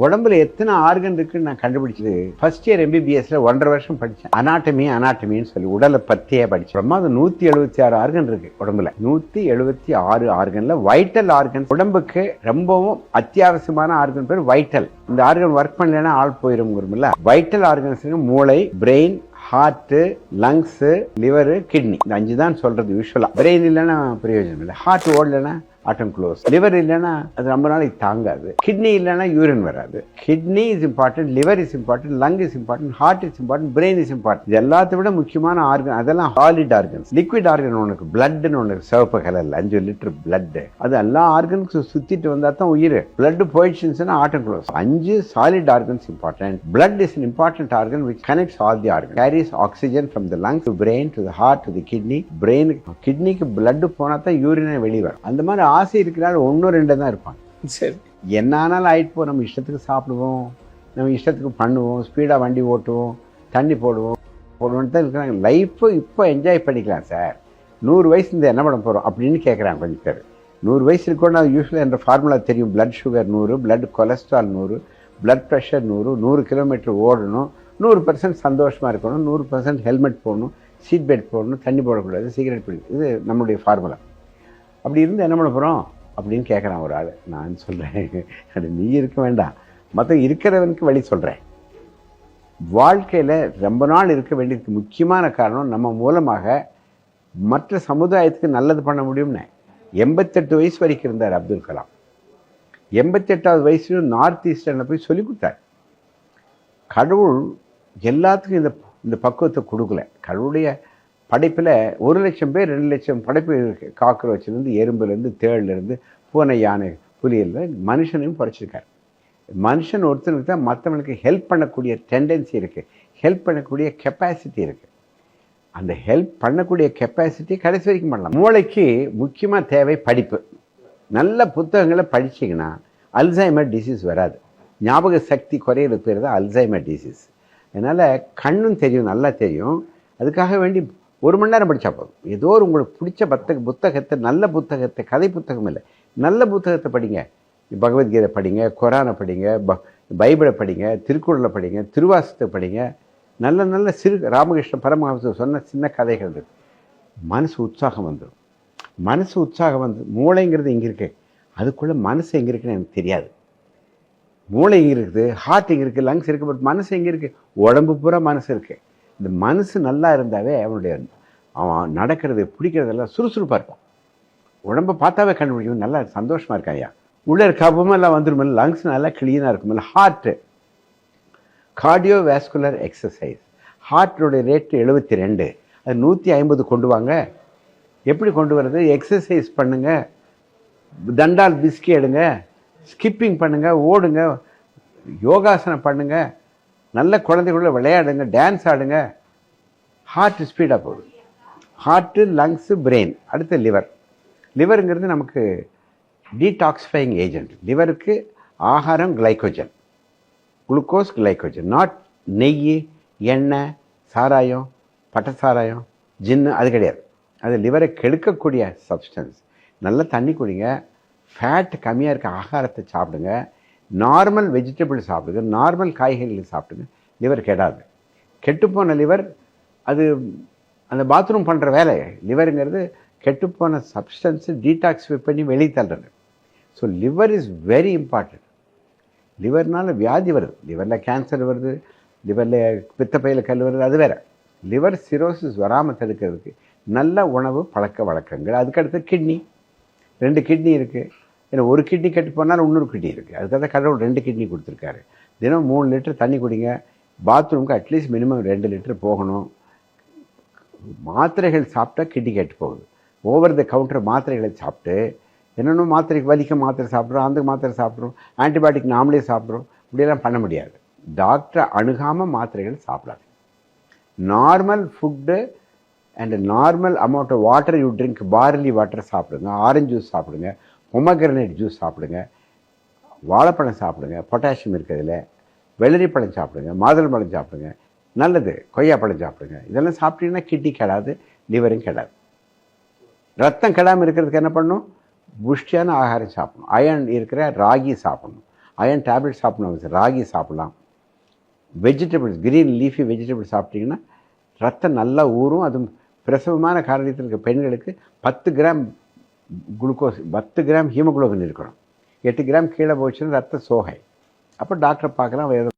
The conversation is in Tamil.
உடம்புல எத்தனை ஆர்கன் இருக்குன்னு நான் கண்டுபிடிச்சது. ஃபர்ஸ்ட் இயர் எம்பிபிஎஸ்ல ஒன்றரை வருஷம் படித்தேன் அனாட்டமி அனாட்டமின்னு சொல்லி உடலை பத்தியே படித்தேன் அப்புறமா அது நூற்றி எழுபத்தி ஆறு ஆர்கன் இருக்கு உடம்புல. நூற்றி எழுபத்தி ஆறு ஆர்கன்ல வைட்டல் ஆர்கன் உடம்புக்கு ரொம்பவும் அத்தியாவசியமான ஆர்கன் பேர் வைட்டல் இந்த ஆர்கன் ஒர்க் பண்ணலன்னா ஆள் போயிருங்கிறோம்ல வைட்டல் ஆர்கன்ஸ் மூளை brain heart lungs liver kidney இந்த அஞ்சு தான் சொல்கிறது யூஸ்வலாக பிரெயின் இல்லைன்னா பிரயோஜனம் இல்லை. ஹார்ட் ஓடலைன்னா ஆட்டம் க்ளோஸ் லிவர் இல்லைன்னா அது ரொம்ப நாளைக்கு தாங்காது. கிட்னி இல்லைன்னா யூரின் வராது. Kidney is important liver is important lung is important heart is important brain is important இது எல்லாத்தை விட முக்கியமான ஆர்கன் அதெல்லாம் ஹாலிட் ஆர்கன்ஸ் லிக்விட் ஆர்கன் உனக்கு பிளட்னு ஒன்று சிவப்பு கலர்ல அஞ்சு லிட்டர் பிளட் அது எல்லா ஆர்கனுக்கும் சுத்திட்டு வந்தா தான் உயிர். பிளட் போயிடுச்சுன்னா ஆட்டம் க்ளோஸ் அஞ்சு solid organs important blood is important organ which connect all the organ carries oxygen from the the to brain to to the heart to கிட்னிக்கு பிளட் போனா தான் யூரினே வெளியே வரும். அந்த மாதிரி ஆசை இருக்கிறாள் ஒன்றும் ரெண்டு தான் இருப்பாங்க. சரி. என்ன ஆனாலும் ஆயிட்டு போ நம்ம இஷ்டத்துக்கு சாப்பிடுவோம் நம்ம இஷ்டத்துக்கு பண்ணுவோம் ஸ்பீடாக வண்டி ஓட்டுவோம் தண்ணி போடுவோம் போடுவோம்னு தான் இருக்கிறாங்க. லைஃப்பை இப்போ என்ஜாய் பண்ணிக்கலாம் சார் நூறு வயசு இந்த என்ன பண்ண போகிறோம் அப்படின்னு கேட்குறாங்க கொஞ்சம் பேர். நூறு வயசு இருக்கணும் அது யூஸ்வலாக என்ற ஃபார்முலா தெரியும். Blood சுகர் நூறு blood கொலஸ்ட்ரால் நூறு blood ப்ரெஷர் நூறு நூறு கிலோமீட்டர் ஓடணும் நூறு பர்சன்ட் சந்தோஷமாக இருக்கணும் நூறு பர்சன்ட் ஹெல்மெட் போடணும் சீட் பெல்ட் போடணும் தண்ணி போடக்கூடாது சிகரெட் பிடிக்கும் இது நம்மளுடைய ஃபார்முலா அப்படி இருந்து என்ன பண்ண போகிறோம் அப்படின்னு கேட்குறான் ஒரு ஆள். நான் சொல்கிறேன் அது நீ இருக்க வேண்டாம். மற்ற இருக்கிறவனுக்கு வழி சொல்கிறேன் வாழ்க்கையில் ரொம்ப நாள் இருக்க வேண்டியதுக்கு முக்கியமான காரணம் நம்ம மூலமாக மற்ற சமுதாயத்துக்கு நல்லது பண்ண முடியும்னு. எண்பத்தெட்டு வயசு வரைக்கும் இருந்தார் அப்துல் கலாம். எண்பத்தெட்டாவது வயசுலையும் நார்த் ஈஸ்டர்னில் போய் சொல்லி கொடுத்தார். கடவுள் எல்லாத்துக்கும் இந்த இந்த பக்குவத்தை கொடுக்கல. கடவுளுடைய படைப்பில் ஒரு லட்சம் பேர் ரெண்டு லட்சம் படைப்பு காக்ரோச்சிலேருந்து எறும்புலேருந்து தேள்லேருந்து பூனை யானை புலியில் மனுஷனையும் படைச்சிருக்கார் மனுஷன் ஒருத்தனுக்கு தான் மற்றவனுக்கு ஹெல்ப் பண்ணக்கூடிய டெண்டன்சி இருக்குது ஹெல்ப் பண்ணக்கூடிய கெப்பாசிட்டி இருக்குது அந்த ஹெல்ப் பண்ணக்கூடிய கெப்பாசிட்டி கடைசி வரைக்கும் பண்ணலாம். மூளைக்கு முக்கியமாக தேவை படிப்பு. நல்ல புத்தகங்களை படிச்சீங்கன்னா அல்சைமர் டிசீஸ் வராது. ஞாபக சக்தி குறையிறது பேர் தான் அல்சைமர் டிசீஸ் அதனால் கண்ணும் தெரியும் நல்லா தெரியும். அதுக்காக வேண்டி ஒரு மணி நேரம் படித்தா போதும். ஏதோ ஒரு உங்களுக்கு பிடிச்ச பத்த புத்தகத்தை நல்ல புத்தகத்தை கதை புத்தகம் இல்லை. நல்ல புத்தகத்தை படிங்க. பகவத்கீதை படிங்க குரானை படிங்க ப பைபிளை படிங்க திருக்குறளை படிங்க திருவாசத்தை படிங்க. நல்ல நல்ல சிறு ராமகிருஷ்ண பரமஹம்சர் சொன்ன சின்ன கதைகள் இருக்குது மனசு உற்சாகம் வந்துடும். மனசு உற்சாகம் வந்து மூளைங்கிறது இங்கே இருக்கு? அதுக்குள்ளே மனசு எங்கே இருக்குன்னு எனக்கு தெரியாது. மூளை எங்கே இருக்குது? ஹார்ட் எங்கே இருக்குது லங்ஸ் இருக்குது பட் மனசு எங்கே இருக்குது உடம்பு பூரா மனசு இருக்குது இந்த மனசு நல்லா இருந்தாவே அவனுடைய அவன் நடக்கிறது பிடிக்கிறதெல்லாம் சுறுசுறுப்பாக இருக்கும் உடம்பை பார்த்தாவே கண்டுபிடிக்கும் நல்லா சந்தோஷமாக இருக்கான் ஐயா. உள்ளே கபமெல்லாம் எல்லாம் வந்துருமில்ல லங்ஸ் நல்லா க்ளீனாக இருக்குமில்ல ஹார்ட்டு கார்டியோ வேஸ்குலர் எக்ஸசைஸ் ஹார்ட்டோடைய ரேட்டு எழுபத்தி ரெண்டு அது நூற்றி ஐம்பது கொண்டு வாங்க. எப்படி கொண்டு வர்றது? எக்ஸசைஸ் பண்ணுங்கள் தண்டால் பிஸ்கி எடுங்க. ஸ்கிப்பிங் பண்ணுங்கள் ஓடுங்க. யோகாசனம் பண்ணுங்கள் நல்ல குழந்தைகளோட விளையாடுங்க டான்ஸ் ஆடுங்க. ஹார்ட் ஸ்பீடாக போகுது. ஹார்ட்டு லங்ஸு பிரெயின் அடுத்து லிவர் லிவருங்கிறது நமக்கு டீடாக்ஸிஃபைங் ஏஜென்ட் லிவருக்கு ஆகாரம் கிளைக்கோஜன் குளுக்கோஸ் கிளைக்கோஜன் நாட் நெய் எண்ணெய் சாராயம் பட்டை சாராயம் ஜின்னு அது கிடையாது. அது லிவரை கெடுக்கக்கூடிய சப்ஸ்டன்ஸ் நல்ல தண்ணி குடிங்க. ஃபேட் கம்மியாக இருக்க ஆகாரத்தை சாப்பிடுங்க. நார்மல் வெஜிடபிள் சாப்பிடுங்க நார்மல் காய்கறிகள் சாப்பிடுங்க லிவர் கெடாது. கெட்டுப்போன லிவர் அது அந்த பாத்ரூம் பண்ணுற வேலை. லிவருங்கிறது கெட்டுப்போன சப்ஸ்டன்ஸு டீடாக்ஸிஃபை பண்ணி வெளியே தள்ளுறது. So liver is very important லிவர்னால் வியாதி வருது. லிவரில் கேன்சர் வருது. லிவரில் பித்தப்பையில் கல் வருது. அது வேறு. லிவர் சிரோசிஸ் வராமல் தடுக்கிறதுக்கு நல்ல உணவு பழக்க வழக்கங்கள். அதுக்கடுத்து கிட்னி ரெண்டு கிட்னி இருக்குது ஏன்னா ஒரு கிட்னி கெட்டு போனாலும் இன்னொரு கிட்னி இருக்குது அதுக்காக கடவுள் ரெண்டு கிட்னி கொடுத்துருக்காரு. தினம் மூணு லிட்டர் தண்ணி குடிங்க. பாத்ரூமுக்கு அட்லீஸ்ட் மினிமம் ரெண்டு லிட்டர் போகணும். மாத்திரைகள் சாப்பிட்டா கிட்னி கெட்டு போகுது. ஓவர் த கவுண்டர் மாத்திரைகளை சாப்பிட்டு என்னென்ன மாத்திரைக்கு வலிக்க மாத்திரை சாப்பிட்றோம் அந்த மாத்திரை சாப்பிட்றோம் ஆன்டிபயோட்டிக் நாமளே சாப்பிட்றோம் இப்படியெல்லாம் பண்ண முடியாது. டாக்டரை அணுகாமல் மாத்திரைகள் சாப்பிடாது. Normal food and normal amount of water you drink barley water சாப்பிடுங்க ஆரஞ்சு ஜூஸ் சாப்பிடுங்க பொமக்ரனேட் ஜூஸ் சாப்பிடுங்க. வாழைப்பழம் சாப்பிடுங்க. பொட்டாசியம் இருக்கிறதுல வெள்ளரிப்பழம் சாப்பிடுங்க மாதுளம்பழம் சாப்பிடுங்க. நல்லது கொய்யாப்பழம் சாப்பிடுங்க. இதெல்லாம் சாப்பிட்டீங்கன்னா கிட்னி கெடாது லிவரும் கெடாது. ரத்தம் கெடாமல் இருக்கிறதுக்கு என்ன பண்ணணும்? புஷ்டியான ஆகாரம் சாப்பிடணும். அயன் இருக்கிற ராகி சாப்பிடணும். அயன் டேப்லெட் சாப்பிடணும். ராகி சாப்பிடலாம். வெஜிடபிள்ஸ் கிரீன் லீஃபி வெஜிடபிள்ஸ் சாப்பிட்டீங்கன்னா ரத்தம் நல்லா ஊறும். அதுவும் பிரசவமான காரணத்தில் இருக்க பெண்களுக்கு பத்து கிராம் குளுக்கோஸ் பத்து கிராம் ஹீமோக்ளோபின் இருக்கணும். எட்டு கிராம் கீழே போச்சுன்னா ரத்த சோகை. அப்போ டாக்டரை பார்க்கலாம் வேறு